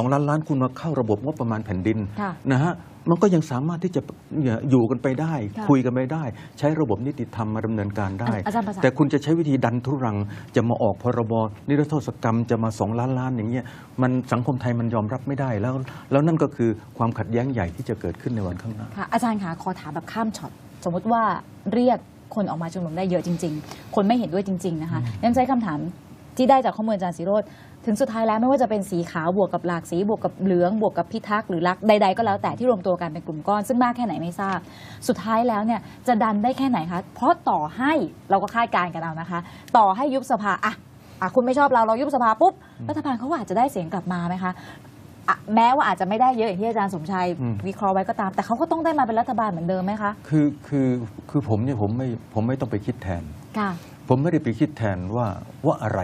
สองล้านล้านคุณมาเข้าระบบงบประมาณแผ่นดินค่ะนะฮะมันก็ยังสามารถที่จะเนี่ยอยู่กันไปได้ค่ะคุยกันไปได้ ใช้ระบบนิติธรรมมาดำเนินการได้อาจารย์ประสานแต่คุณจะใช้วิธีดันทุรัง จะมาออกพรบนิรโทษกรรมจะมาสองล้านล้านอย่างเงี้ยมันสังคมไทยมันยอมรับไม่ได้แล้ว แล้วนั่นก็คือความขัดแย้งใหญ่ที่จะเกิดขึ้นในวันข้างหน้าค่ะอาจารย์คะขอถามแบบข้ามช็อตสมมุติว่าเรียกคนออกมาชุมนุมได้เยอะจริง ๆ คนไม่เห็นด้วยจริง ๆ นะคะยังใช้คำถาม ที่ได้จากข้อมูลอาจารย์สิโรธถึงสุดท้ายแล้วไม่ว่าจะเป็นสีขาวบวกกับหลากสีบวกกับเหลืองบวกกับพิทักษ์หรือรักใด ๆ ก็แล้วแต่ที่รวมตัวกันเป็นกลุ่มก้อนซึ่งมากแค่ไหนไม่ทราบ สุดท้ายแล้วเนี่ยจะดันได้แค่ไหนคะเพราะต่อให้เราก็คาดการณ์กันเอานะคะ ต่อให้ยุบสภาอะอะคุณไม่ชอบเราเรายุบสภาปุ๊บรัฐบาลเขาก็อาจจะได้เสียงกลับมาไหมคะอะแม้ว่าอาจจะไม่ได้เยอะอย่างที่อาจารย์สมชัยอืมวิเคราะห์ไว้ก็ตาม แต่เขาก็ต้องได้มาเป็นรัฐบาลเหมือนเดิมไหมคะคือคือคือผมเนี่ยผมไม่ผมไม่ต้องไปคิดแทนค่ะผมไม่ได้ไปคิดแทนว่าว่าอะไร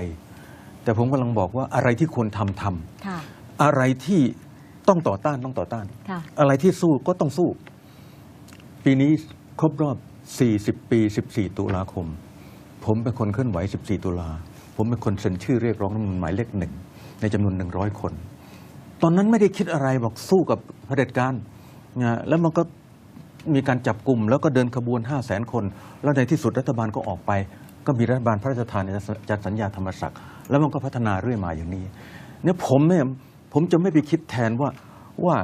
แต่ผมกำลังบอกว่าอะไรที่ควรทำทำค่ะอะไรที่ต้องต่อต้านต้องต่อต้านค่ะอะไรที่สู้ก็ต้องสู้ ปีนี้ครบรอบ 40 ปี 14 ตุลาคม ผมเป็นคนเคลื่อนไหว 14 ตุลา ผมเป็นคนเซ็นชื่อเรียกร้องรัฐธรรมนูญหมายเลขหนึ่งในจำนวน 100 คน ตอนนั้นไม่ได้คิดอะไรบอกสู้กับเผด็จการนะแล้วมันก็มีการจับกลุ่มแล้วก็เดินขบวน 5 0 0แสนคน แล้วในที่สุดรัฐบาลก็ออกไป ก็มีรัฐบาลพระราชทานจัดสัญญาธรรมศักดิ์ แล้วมันก็พัฒนาเรื่อยมาอย่างนี้เนี่ยผมเนี่ยผมจะไม่ไปคิดแทนว่าว่า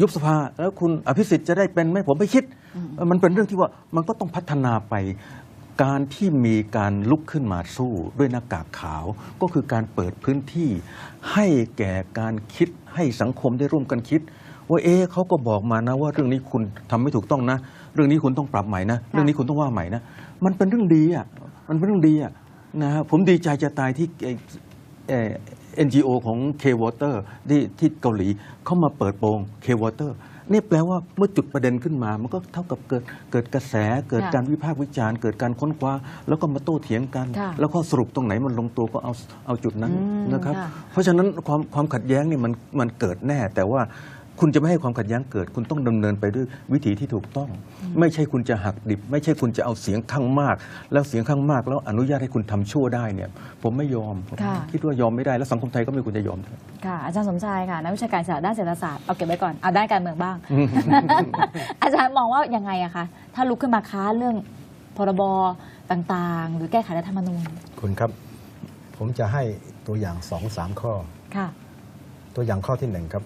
ยุบสภาแล้วคุณอภิสิทธิ์จะได้เป็นไหมผมไม่คิด มันเป็นเรื่องที่ว่ามันก็ต้องพัฒนาไปการที่มีการลุกขึ้นมาสู้ด้วยหน้ากากขาว ก็คือการเปิดพื้นที่ให้แก่การคิดให้สังคมได้ร่วมกันคิด ว่าเอ๊เขาก็บอกมานะว่าเรื่องนี้คุณทำไม่ถูกต้องนะ เรื่องนี้คุณต้องปรับใหม่นะ เรื่องนี้คุณต้องว่าใหม่นะ มันเป็นเรื่องดีอะมันเป็นเรื่องดีอะ นะฮะผมดีใจจะตายที่เอ่อเอ่อ NGO ของ K-Water ที่ที่เกาหลีเข้ามาเปิดโปง K-Water นี่แปลว่าเมื่อจุดประเด็นขึ้นมา มันก็เท่ากับเกิดเกิดกระแส เกิดค่ะการวิพากษ์วิจารณ์ เกิดการค้นคว้า แล้วก็มาโต้เถียงกันค่ะแล้วก็สรุปตรงไหนมันลงตัวก็เอาเอาจุดนั้นอืมนะครับค่ะเพราะฉะนั้นความความขัดแย้งเนี่ยมันมันเกิดแน่แต่ว่า คุณจะไม่ให้ความขัดแย้งเกิด คุณต้องดำเนินไปด้วยวิธีที่ถูกต้อง ไม่ใช่คุณจะหักดิบ ไม่ใช่คุณจะเอาเสียงข้างมาก แล้วเสียงข้างมากแล้วอนุญาตให้คุณทำชั่วได้เนี่ย ผมไม่ยอมผมค่ะคิดว่ายอมไม่ได้แล้วสังคมไทยก็ไม่ควรจะยอมค่ะอาจารย์สมชายค่ะนักวิชาการศาสตร์ด้านเศรษฐศาสตร์เอาเก็บไว้ก่อนเอาด้านการเมืองบ้าง อาจารย์มองว่ายังไงอะคะถ้าลุกขึ้นมาค้านเรื่องพรบต่างๆ หรือแก้ไขรัฐธรรมนูญคุณครับ ผมจะให้ตัวอย่างสองสามข้อค่ะตัวอย่างข้อที่หนึ่งครับ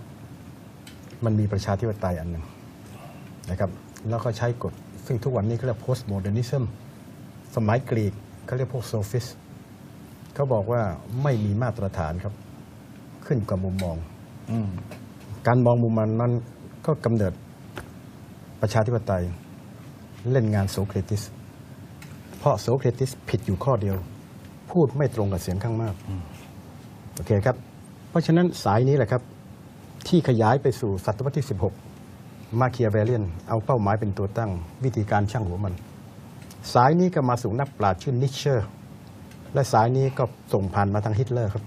มันมีประชาธิปไตยอันหนึ่งนะครับแล้วก็ใช้กฎ ซึ่งทุกวันนี้เขาเรียก postmodernism สมัยกรีกเขาเรียกพวกโซฟิสเขาบอกว่าไม่มีมาตรฐานครับ ขึ้นกับมุมมองอืมการมองมุมมันนั้นก็กำเนิดประชาธิปไตย เล่นงานโสเครติส เพราะโสเครติสผิดอยู่ข้อเดียว พูดไม่ตรงกับเสียงข้างมาก โอเคครับ เพราะฉะนั้นสายนี้แหละครับ ที่ขยายไปสู่ศตวรรษที่ 16 มาเคียเวเลียน เอาเป้าหมายเป็นตัวตั้งวิธีการช่างหัวมัน สายนี้ก็มาสู่นักปราชญ์ชื่อนิชเชอร์ และสายนี้ก็ส่งผ่านมาทางฮิตเลอร์ครับ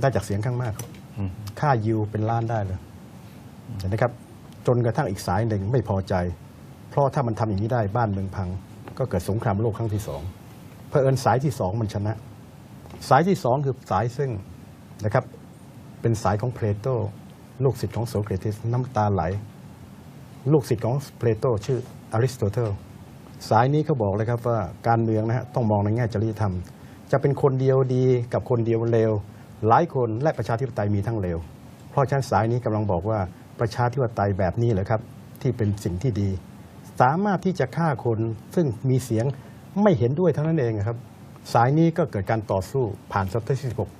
ได้จากเสียงข้างมากครับอืมค่ายิวเป็นล้านได้เลยเห็นไหมครับ จนกระทั่งอีกสายหนึ่งไม่พอใจ เพราะถ้ามันทำอย่างนี้ได้บ้านเมืองพัง ก็เกิดสงครามโลกครั้งที่สองเผอิญสายที่สองมันชนะ สายที่สองคือสายซึ่งนะครับ เป็นสายของเพลโตลูกศิษย์ของโสเครติสน้ำตาไหล ลูกศิษย์ของเพลโตชื่ออริสโตเติลสายนี้เขาบอกเลยครับว่าการเมืองนะฮะต้องมองในแง่จริยธรรม จะเป็นคนเดียวดีกับคนเดียวเลวหลายคนและประชาธิปไตยมีทั้งเลวเพราะฉะนั้นสายนี้กำลังบอกว่าประชาธิปไตยแบบนี้เหรอครับ ที่เป็นสิ่งที่ดี สามารถที่จะฆ่าคนซึ่งมีเสียงไม่เห็นด้วยเท่านั้นเองครับ สายนี้ก็เกิดการต่อสู้ผ่านศตวรรษที่16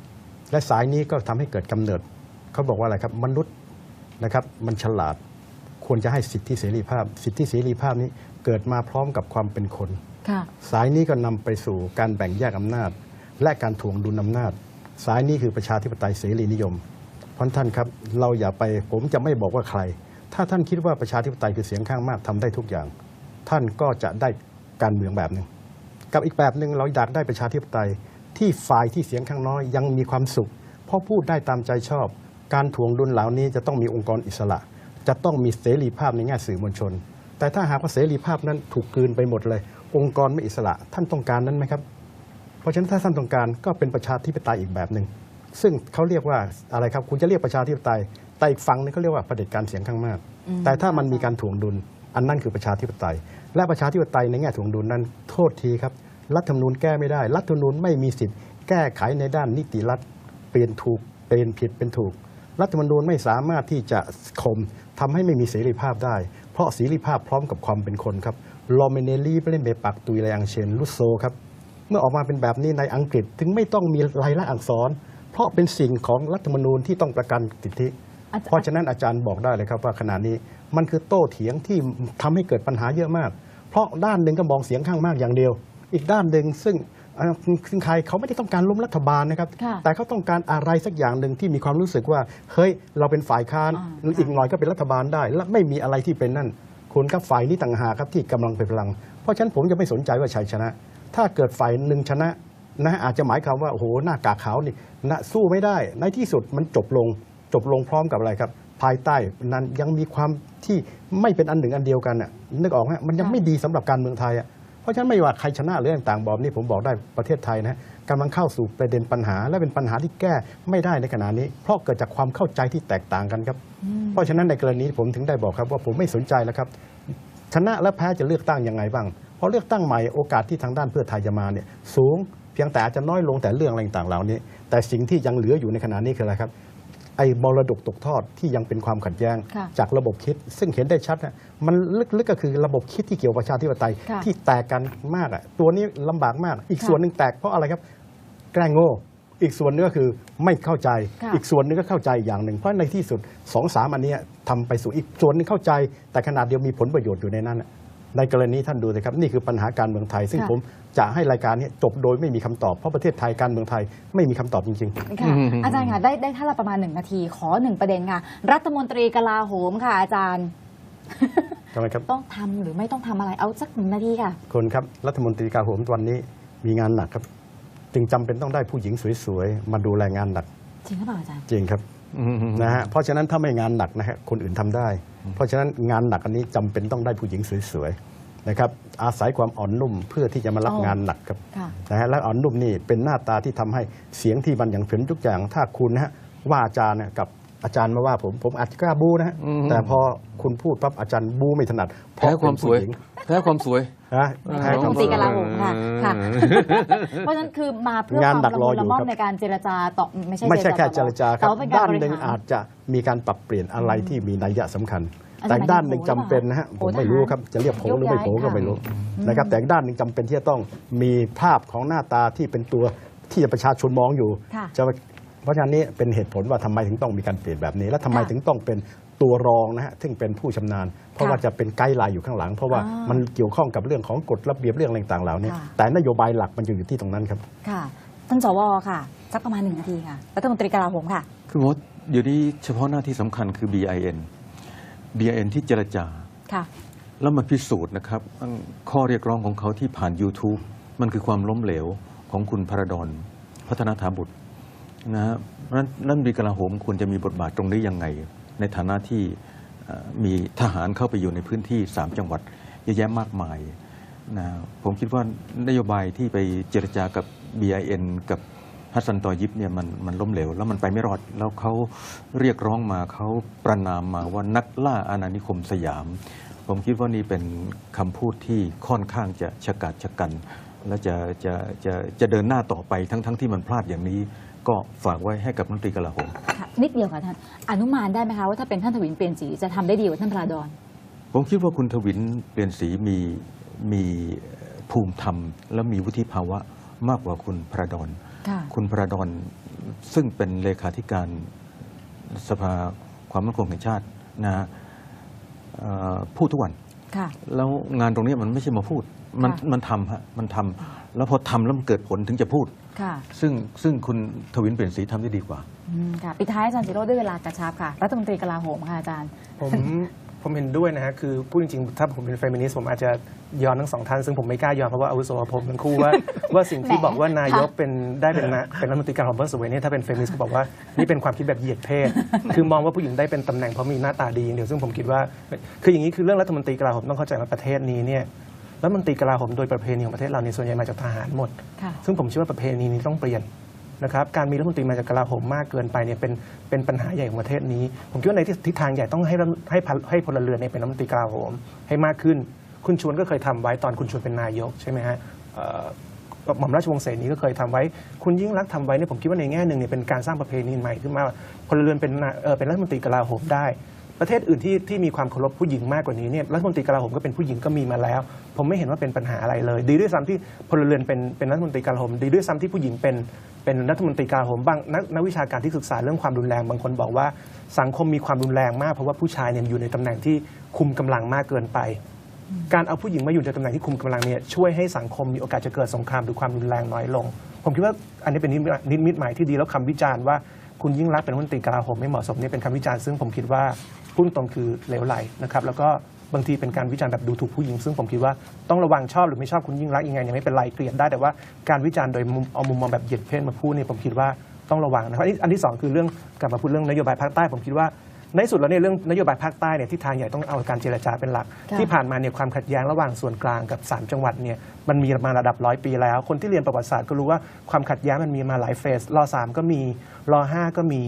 และสายนี้ก็ทำให้เกิดกำเนิดเขาบอกว่าอะไรครับมนุษย์นะครับมันฉลาดควรจะให้สิทธิเสรีภาพ สิทธิเสรีภาพนี้เกิดมาพร้อมกับความเป็นคนค่ะสายนี้ก็นำไปสู่การแบ่งแยกอำนาจ และการถ่วงดุลอำนาจ สายนี้คือประชาธิปไตยเสรีนิยมเพราะท่านครับ เราอย่าไปผมจะไม่บอกว่าใคร ถ้าท่านคิดว่าประชาธิปไตยคือเสียงข้างมากทำได้ทุกอย่าง ท่านก็จะได้การเมืองแบบหนึ่งกับอีกแบบหนึ่งเราอยากได้ประชาธิปไตย ที่ฝ่ายที่เสียงข้างน้อยยังมีความสุข เพราะพูดได้ตามใจชอบ การถ่วงดุลเหล่านี้จะต้องมีองค์กรอิสระ จะต้องมีเสรีภาพในแง่สื่อมวลชน แต่ถ้าหากว่าเสรีภาพนั้นถูกกลืนไปหมดเลย องค์กรไม่อิสระท่านต้องการนั้นไหมครับ เพราะฉะนั้นถ้าท่านต้องการก็เป็นประชาธิปไตยอีกแบบหนึ่งซึ่งเขาเรียกว่าอะไรครับ คุณจะเรียกประชาธิปไตย แต่อีกฝั่งหนึงเขาเรียกว่าเผด็จการเสียงข้างมากอืมแต่ถ้ามันมีการถ่วงดุล อันนั้นคือประชาธิปไตย และประชาธิปไตยในแง่ถ่วงดุลนั้นโทษทีครับ รัฐธรรมนูญแก้ไม่ได้ รัฐธรรมนูญไม่มีสิทธิ์แก้ไขในด้านนิติรัฐเปลี่ยนถูกเปลี่ยนผิดเป็นถูก รัฐธรรมนูญไม่สามารถที่จะข่มทำให้ไม่มีเสรีภาพได้ เพราะเสรีภาพพร้อมกับความเป็นคนครับลอมเมเนลีเล่นเบปักตุยแรงเชนลุสโซครับเมื่อออกมาเป็นแบบนี้ในอังกฤษถึงไม่ต้องมีลายลักษณ์อักษร เพราะเป็นสิ่งของรัฐธรรมนูญที่ต้องประกันสิทธิอาจารย์เพราะฉะนั้นอาจารย์บอกได้เลยครับว่าขณะนี้มันคือโต้เถียงที่ทำให้เกิดปัญหาเยอะมาก เพราะด้านหนึ่งก็มองเสียงข้างมากอย่างเดียว อีกด้านหนึ่งซึ่งเอ่อซึ่งใครเขาไม่ได้ต้องการล้มรัฐบาลนะครับค่ะแต่เขาต้องการอะไรสักอย่างหนึ่งที่มีความรู้สึกว่า เฮ้ย เราเป็นฝ่ายค้านอ่าอีกหน่อยก็เป็นรัฐบาลได้ และไม่มีอะไรที่เป็นนั่นคุณกับฝ่ายนี้ต่างหากครับที่กำลังเป็นพลัง เพราะฉะนั้นผมจะไม่สนใจว่าชัยชนะ ถ้าเกิดฝ่ายหนึ่งชนะนะอาจจะหมายความว่าโอ้โหหน้ากากขาวนี่นะสู้ไม่ได้ ในที่สุดมันจบลงจบลงพร้อมกับอะไรครับ ภายใต้นั้นยังมีความที่ไม่เป็นอันหนึ่งอันเดียวกันน่ะนึกออกไหมมันยังค่ะไม่ดีสำหรับการเมืองไทยอะเพ ราะฉะนั้นไม่ว่าใครชนะหรือต่างๆบอกนี่ผมบอกได้ประเทศไทยนะกำลังเข้าสู่ประเด็นปัญหา และเป็นปัญหาที่แก้ไม่ได้ในขณะนี้ เพราะเกิดจากความเข้าใจที่แตกต่างกันครับ เพราะฉะนั้นในกรณีผมถึงได้บอกครับว่าผมไม่สนใจแล้วครับ ชนะและแพ้จะเลือกตั้งยังไงบ้างเพราะเลือกตั้งใหม่โอกาสที่ทางด้านเพื่อไทยจะมาเนี่ยสูง เพียงแต่อาจจะน้อยลงแต่เรื่องอะไรต่างๆเหล่านี้ แต่สิ่งที่ยังเหลืออยู่ในขณะนี้คืออะไรครับ ไอ้มรดกตกทอดที่ยังเป็นความขัดแย้ง ค่ะจากระบบคิด ซึ่งเห็นได้ชัดนะมันลึกๆก็คือระบบคิดที่เกี่ยวกับประชาธิปไตยค่ะที่แตกกันมากอะตัวนี้ลำบากมาก อีกค่ะส่วนหนึ่งแตกเพราะอะไรครับ แกล้งโง่ อีกส่วนหนึงก็คือไม่เข้าใจ ค่ะ อีกส่วนหนึงก็เข้าใจอย่างหนึ่ง เพราะในที่สุดสองสามอันเนี้ยทำไปสู่อีกส่วนหนึงเข้าใจ แต่ขนาดเดียวมีผลประโยชน์อยู่ในนั้นน่ะในกรณีท่านดูสิครับนี่คือปัญหาการเมืองไทย ซึ่งค่ะ ผม จะให้รายการนี้จบโดยไม่มีคำตอบเพราะประเทศไทยการเมืองไทยไม่มีคำตอบจริงๆค่ะอาจารย์ค่ะได้ได้ท่านละประมาณหนึ่งนาที ขอหนึ่งประเด็นค่ะ รัฐมนตรีกลาโหมค่ะ อาจารย์ทำไมครับต้องทำหรือไม่ต้องทำอะไรเอาสักหนึ่งนาทีค่ะ คนครับรัฐมนตรีกลาโหมวันนี้มีงานหนักครับ จึงจำเป็นต้องได้ผู้หญิงสวยๆมาดูแลงานหนักจริงหรือเปล่าอาจารย์จริงครับอืมนะฮะเพราะฉะนั้นถ้าไม่งานหนักนะฮะคนอื่นทำได้ เพราะฉะนั้นงานหนักอันนี้จำเป็นต้องได้ผู้หญิงสวยๆ นะครับอาศัยความอ่อนนุ่มเพื่อที่จะมารับอ๋องานหนักครับค่ะ นะฮะและอ่อนนุ่มนี่เป็นหน้าตาที่ทำให้เสียงที่มันอย่างเผินทุกอย่าง ถ้าคุณนะฮะว่าอาจารย์เนี่ยกับอาจารย์มาว่าผมผมอาจจะกล้าบูนะฮะแต่พอคุณพูดปั๊บอาจารย์บูไม่ถนัดเพแพ้ราะความเป็นสผู้วยหญิงแพ้ความสวย นะไม่แพ้ใช่ครัฐวามมนตรีกลาโหมค่ะค่ะ เพราะฉะนั้นคือมาเพื่อคงานวามหนักละรอมุนอยู่ละม่อมครับ ในการเจรจาต่อไม่ใช่ไม่ใช่แค่เจรจาครับแต่ว่เป็นกด้านบริหนึ่งรอาจจะมีการปรับเปลี่ยนอะไรที่มีนัยสำคัญ อาจารย์แต่ด้านหนึ่งจำเป็นนะฮะหมายถึงผมโผล่ไม่รู้ทหารครับจะเรียกโผล่หรือไม่โผล่ยกย้ายก็ไม่รู้ค่ะนะครับแต่ด้านหนึ่งจำเป็นที่จะต้องมีภาพของหน้าตาที่เป็นตัวที่ประชาชนมองอยู่ค่ะจะเพราะฉะนั้นนี้เป็นเหตุผลว่าทำไมถึงต้องมีการเปลี่ยนแบบนี้ และทำไมค่ะถึงต้องเป็นตัวรองนะฮะซึ่งเป็นผู้ชำนาญ เพราะค่ะว่าจะเป็นไกด์ไลน์อยู่ข้างหลัง เพราะว่าอ่ามัมันเกี่ยวข้องกับเรื่องของกฎระเบียบเรื่องอะไรต่างๆเหล่านี้ค่ะ แต่นโยบายหลักมันจะอยู่ที่ตรงนั้นครับ ค่ะ ท่านสวค่ะสักประมาณหนึ่งนาทีค่ะรัฐมนตรีกลาโหมค่ะ คือมดเดี๋ยวนี้เฉพาะหน้าที่สำคัญคือ BIN BIN ที่เจรจา ค่ะ แล้วมันพิสูจน์นะครับ ข้อเรียกร้องของเขาที่ผ่าน YouTube มันคือความล้มเหลวของคุณพระดอนพัฒนาถาบุตรนะฮะเพราะฉะนั้นรัฐมนตรีกลาโหมควรจะมีบทบาทตรงนี้ยังไง ในฐานะที่เอ่อมีทหารเข้าไปอยู่ในพื้นที่ 3 จังหวัดเยอะแยะมากมายนะผมคิดว่านโยบายที่ไปเจรจากับ BIN กับ ฮัสซันตอยิบเนี่ยมันมันล้มเหลว แล้วมันไปไม่รอด แล้วเขาเรียกร้องมาเขาประนามมาว่านักล่าอาณานิคมสยาม ผมคิดว่านี่เป็นคำพูดที่ค่อนข้างจะชะกาจชะกัน และจะจะจะจะเดินหน้าต่อไปทั้งทั้งที่มันพลาดอย่างนี้ ก็ฝากไว้ให้กับรัฐมนตรีกลาโหมค่ะนิดเดียวค่ะท่านอนุมานได้ไหมคะว่าถ้าเป็นท่านทวินเปลี่ยนสีจะทำได้ดีกว่าท่านพระดอนผมคิดว่าคุณทวินเปลี่ยนสีมีมีภูมิธรรม และมีวุฒิภาวะมากกว่าคุณพระดอน ค่ะคุณพระดอนซึ่งเป็นเลขาธิการสภาความมั่นคงแห่งชาตินะฮะเอ่อพูดทุกวันค่ะแล้วงานตรงนี้มันไม่ใช่มาพูด มันค่ะมันทำฮะมันทำแล้วพอทำแล้วมันเกิดผลถึงจะพูดค่ะซึ่งซึ่งคุณทวินเปลี่ยนสีทำได้ดีกว่าอืมค่ะปิดท้ายอาจารย์สิโรจน์ด้วยเวลากระชับค่ะ รัฐมนตรีกลาโหมค่ะอาจารย์ผม ผมเห็นด้วยนะฮะคือพูดจริงๆ ถ้าผมเป็นเฟมินิสต์ผมอาจจะย้อนทั้งสองท่าน ซึ่งผมไม่กล้าย้อนเพราะว่าอาวุโสกว่าผมทั้งคู่ว่า ว่าสิ่งที่แหมบอกว่านายกเป็นได้เป็นนะเป็นรัฐมนตรีการของเบอร์สเวยเนี่ยถ้าเป็นเฟมินิสต์ก็บอกว่านี่เป็นความคิดแบบเหยียดเพศ คือมองว่าผู้หญิงได้เป็นตำแหน่งเพราะมีหน้าตาดีอย่างเดียวซึ่งผมคิดว่า คืออย่างนี้คือเรื่องรัฐมนตรีกลาโหมต้องเข้าใจว่าประเทศนี้เนี่ยรัฐมนตรีกลาโหมโดยประเพณีของประเทศเราในยส่วนใหญ่มาจากทหารหมดค่ะซึ่งผมเชื่อว่าประเพณีนี้ต้องเปลี่ยน นะครับการมีรัฐมนตรีมาจากกลาโหมมากเกินไปเนี่ยเป็นเป็นปัญหาใหญ่ของประเทศนี้ ผมคิดว่าในทิศทางใหญ่ต้องให้ให้ให้พลเรือนเนี่ยเป็นรัฐมนตรีกลาโหมให้มากขึ้น คุณชวนก็เคยทำไว้ตอนคุณชวนเป็นนายกใช่ไหมฮะเอ่อหม่อมราชวงศ์เสนีก็เคยทำไว้ คุณยิ่งรักษณ์ทำไว้เนี่ยผมคิดว่าในแง่หนึ่งเนี่ยเป็นการสร้างประเพณีใหม่ขึ้นมาพลเรือนเป็นเออเป็นรัฐมนตรีกลาโหมได้ ประเทศอื่นที่ที่มีความเคารพผู้หญิงมากกว่านี้เนี่ยรัฐมนตรีกลาโหมก็เป็นผู้หญิงก็มีมาแล้ว ผมไม่เห็นว่าเป็นปัญหาอะไรเลย ดีด้วยซ้ำที่พลเรือนเป็นเป็นรัฐมนตรีกลาโหม ดีด้วยซ้ำที่ผู้หญิงเป็นเป็นรัฐมนตรีกลาโหมบางนักนักวิชาการที่ศึกษาเรื่องความรุนแรงบางคนบอกว่าสังคมมีความรุนแรงมากเพราะว่าผู้ชายเนี่ยอยู่ในตำแหน่งที่คุมกำลังมากเกินไป การเอาผู้หญิงมาอยู่ในตำแหน่งที่คุมกำลังเนี่ยช่วยให้สังคมมีโอกาสจะเกิดสงครามหรือความรุนแรงน้อยลง ผมคิดว่าอันนี้เป็นนิมิตนิมิตหมายที่ดีแล้วคำวิจารณ์ว่า คุณยิ่งรักษณ์เป็นรัฐมนตรีกลาโหมไม่เหมาะสมนี่เป็นคำวิจารณ์ซึ่งผมคิดว่าพุ่งตรงคือเหลวไหลนะครับแล้วก็บางทีเป็นการวิจารณ์แบบดูถูกผู้หญิง ซึ่งผมคิดว่าต้องระวังชอบหรือไม่ชอบคุณยิ่งรักษณ์ยังไงเนี่ยไม่เป็นไรเกลียดได้แต่ว่าการวิจารณ์โดยมุมเอามุมมองแบบเหยียดเพศมาพูดเนี่ยผมคิดว่าต้องระวังนะครับอันนี้อันที่สองคือเรื่องกลับมาพูดเรื่องนโยบายภาคใต้ผมคิดว่า ในที่สุดแล้วเนี่ยเรื่องนโยบายภาคใต้เนี่ยที่ทางใหญ่ต้องเอาการเจรจาเป็นหลักค่ะที่ผ่านมาเนี่ยความขัดแย้งระหว่างส่วนกลางกับ 3 จังหวัดเนี่ยมันมีมาระดับร้อยปีแล้ว คนที่เรียนประวัติศาสตร์ก็รู้ว่าความขัดแย้งมันมีมาหลายเฟสรอสามก็มีรอห้าก็มี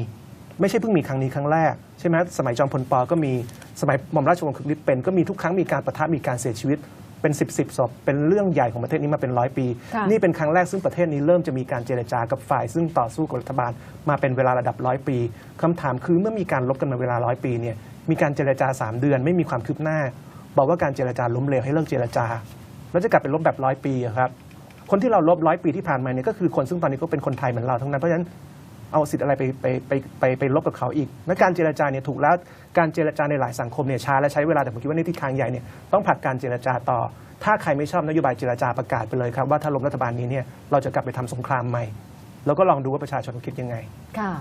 ไม่ใช่เพิ่งมีครั้งนี้ครั้งแรกใช่ไหมสมัยจอมพลปก็มีสมัยหม่อมราชวงศ์คึกฤทธิ์เป็นก็มีทุกครั้งมีการประทะมีการเสียชีวิต เป็น10บสศพเป็นเรื่องใหญ่ของประเทศนี้มาเป็นร้อยปี ค่ะ นี่เป็นครั้งแรกซึ่งประเทศนี้เริ่มจะมีการเจรจากับฝ่าย ซึ่งต่อสู้กับรัฐบาลมาเป็นเวลาระดับร้อยปีคำถามคือเมื่อมีการลบกันมาเวลาร้อยปีเนี่ยมีการเจรจาสามเดือน ไม่มีความคืบหน้า บอกว่าการเจรจาล้มเหลวให้เลิกเจรจา แล้วจะกลับเป็นลบแบบร้อยปีอะครับ คนที่เราลบร้อยปีที่ผ่านมาเนี่ยก็คือคนซึ่งตอนนี้ก็เป็นคนไทยเหมือนเราทั้งนั้นเพราะฉะนั้น เอาสิทธิ์อะไรไปไปไปไปไปลบกับเขาอีกและการเจรจาเนี่ยถูกแล้วการเจรจาในหลายสังคมเนี่ยช้าและใช้เวลาแต่ผมคิดว่าในทิศทางใหญ่เนี่ยต้องผลักการเจรจาต่อ ถ้าใครไม่ชอบนโยบายเจรจาประกาศไปเลยครับว่าถ้าล้มรัฐบาลนี้เนี่ยเราจะกลับไปทำสงครามใหม่ แล้วก็ลองดูว่าประชาชนคิดยังไงค่ะ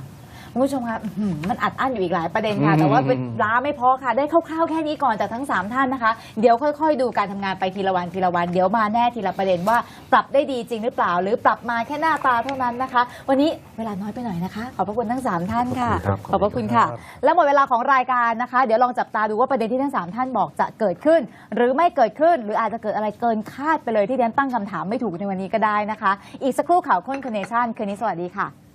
คุณผู้ชมคะอื้อหือมันอัดอั้นอยู่อีกหลายประเด็นค่ะอืมแต่ว่าอืมล้าไม่พอค่ะ ได้คร่าวๆแค่นี้ก่อนจากทั้ง 3 ท่านนะคะ เดี๋ยวค่อยๆ ดูการทำงานไปทีละวันทีละวัน เดี๋ยวมาแน่ทีละประเด็นว่าปรับได้ดีจริงหรือเปล่า หรือปรับมาแค่หน้าตาเท่านั้นนะคะ วันนี้เวลาน้อยไปหน่อยนะคะ ขอบพระคุณทั้ง 3 ท่านค่ะ ขอบคุณครับ ขอบพระคุณค่ะ และหมดเวลาของรายการนะคะ เดี๋ยวลองจับตาดูว่าประเด็นที่ทั้ง 3 ท่านบอกจะเกิดขึ้น หรือไม่เกิดขึ้น หรืออาจจะเกิดอะไรเกินคาดไปเลยที่เดนตั้งคำถามไม่ถูกในวันนี้ก็ได้นะคะ อีกสักครู่ข่าวค้นคเนชั่นคืนนี้สวัสดีค่ะ